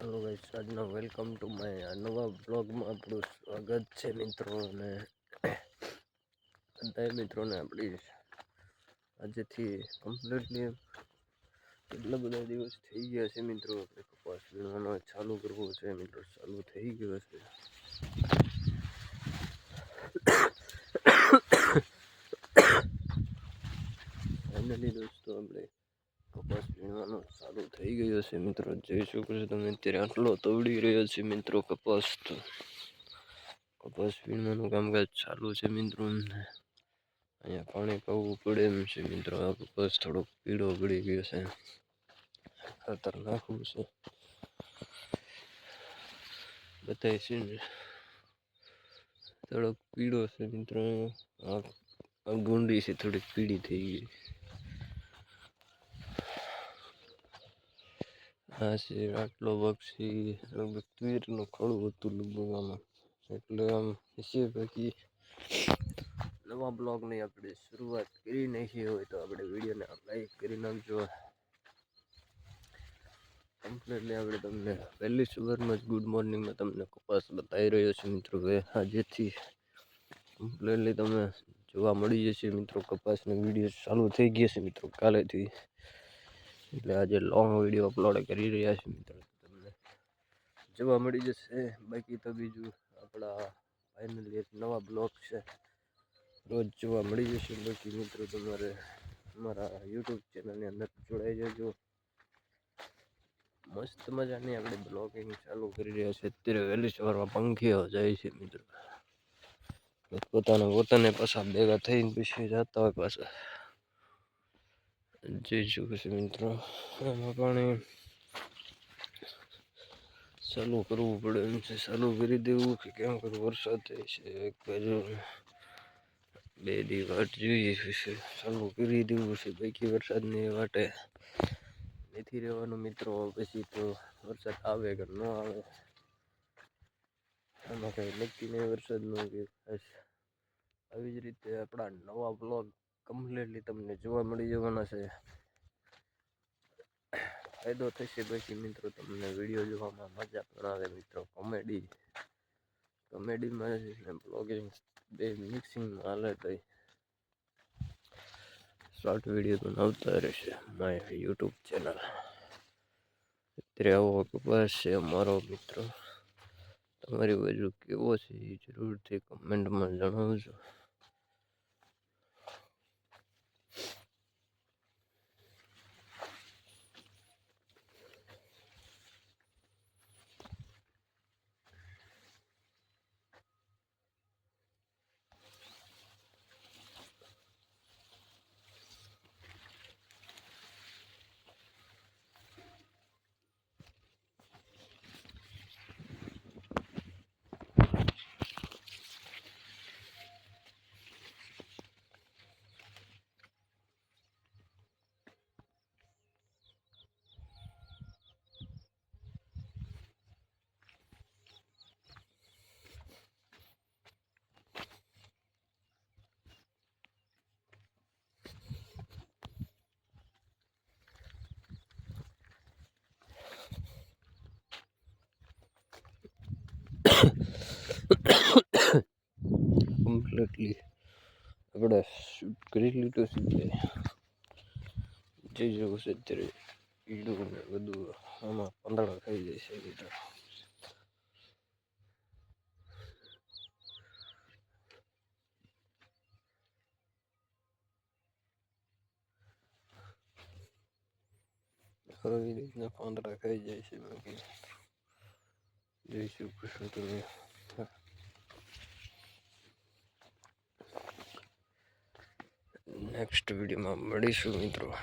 Hello guys આજનો welcome to my નવા બ્લોગમાં આપણું સ્વાગત છે મિત્રો અને બધા મિત્રોને આપણી આજેથી કમ્પ્લીટલી કેટલા બધા દિવસ થઈ ગયા છે મિત્રો? આપણે કપાસ વીણવાનો ચાલુ કરવો છે મિત્રો, ચાલુ થઈ ગયો છે. ફાઇનલી દોસ્તો, આપણે કપાસ વીણવાનો ચાલુ થઈ ગયો છે મિત્રો. જોઈ શકો છો તમે અત્યારે આટલો તવડી રહ્યો છે મિત્રો કપાસ તો. કપાસ વીણવાનું કામકાજ ચાલુ છે મિત્રો અહીંયા પાણી પાવું પડે એમ છે મિત્રો. આ કપાસ થોડોક પીળો પડી ગયો છે. ખાતર નાખવું છે. બતાય છે ને થોડોક પીળો છે મિત્રો. આ ગુંડી છે થોડીક પીળી થઈ ગઈ. આ છે આટલો પક્ષી લગભગ તુવેરનું ખડું હતું લગભગ એટલે આમ છે પછી નવા બ્લોગની આપણે શરૂઆત કરી નાખી હોય તો આપણે વિડીયોને લાઈક કરી નાખજો. કમ્પ્લીટલી આપણે તમને પહેલી સવારમાં જ ગુડ મોર્નિંગમાં તમને કપાસ બતાવી રહ્યો છું મિત્રો. કે આજેથી કમ્પ્લીટલી તમે જોવા મળી જશે મિત્રો કપાસના વીડિયો ચાલુ થઈ ગયા છે મિત્રો કાલેથી. એટલે આજે લોંગ વીડિયો અપલોડ કરી રહ્યા છે મિત્રો. તમને જોવા મળી જશે. બાકી તો બીજું આપણા ફાઇનલી એક નવા બ્લોગ છે. રોજ જોવા મળી જશે. બાકી મિત્રો તમારે અમારા યુટ્યુબ ચેનલની અંદર જોડાઈ જજો. મસ્ત મજાની આપણે બ્લોગિંગ ચાલુ કરી રહ્યા છે અત્યારે વહેલી સવારમાં પંખીઓ જાય છે મિત્રો. પોતાના પોતાને પાછા ભેગા થઈને પછી જતા હોય પાછા. જઈ શકે છે મિત્રો. એમાં પાણી ચાલુ કરવું પડે એમ છે. ચાલુ કરી દેવું કે કેમ કરું વરસાદ થાય છે. એક બે દી વાટ જોઈએ છે. ચાલુ કરી દેવું છે. બાકી વરસાદની વાટે નથી રહેવાનું મિત્રો. પછી તો વરસાદ આવે કે ન આવે એમાં કંઈ નક્કી નહીં વરસાદનું કે ખાસ. આવી જ રીતે આપણા નવા બ્લોગ કમ્પ્લીટલી તમને જોવા મળી જવાના છે. ફાયદો થશે પછી મિત્રો તમને વીડિયો જોવામાં મજા પણ આવે મિત્રો કોમેડી કોમેડીમાં બ્લોગિંગ બે મિક્સિંગ હાલે તો શોર્ટ વીડિયો તો આવતા રહેશે. માય યુટ્યુબ ચેનલ અત્યારે આવો અખબાર છે અમારો મિત્રો. તમારી બાજુ કેવો છે એ જરૂરથી કમેન્ટમાં જણાવજો. કમ્પ્લીટલી આપણે શૂટ કરી લીધું છે જે જેવું છે અત્યારે ઈડું ને બધું આમાં પંદડા થઈ જાય છે મિત્રો આવી રીતના પાંદડા ખાઈ જાય છે બાકી જોઈશું કશું તમે નેક્સ્ટ વિડીયોમાં મળીશું મિત્રો.